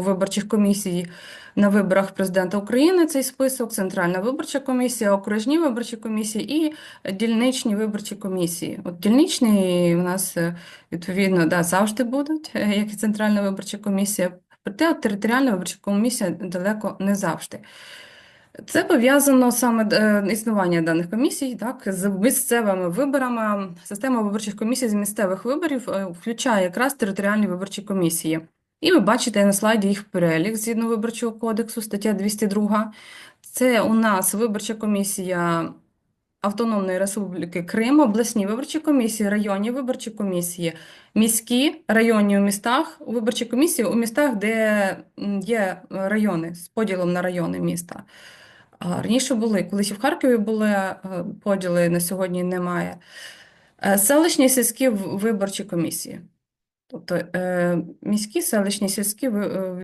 виборчих комісій на виборах президента України цей список, Центральна виборча комісія, окружні виборчі комісії і дільничні виборчі комісії. От дільничні у нас е, відповідно да, завжди будуть, е, як і Центральна виборча комісія. Проте територіальна виборча комісія далеко не завжди. Це пов'язано саме е, існування даних комісій, так, з місцевими виборами. Система виборчих комісій з місцевих виборів включає якраз територіальні виборчі комісії. І ви бачите на слайді їх перелік згідно Виборчого кодексу, стаття 202. Це у нас виборча комісія Автономної Республіки Крим, обласні виборчі комісії, районні виборчі комісії, міські, районні у містах, виборчі комісії у містах, де є райони з поділом на райони міста. Раніше були, колись і в Харкові були е, поділи, на сьогодні немає. Е, Селищні сільські виборчі комісії. Тобто е, міські, селищні, сільські е,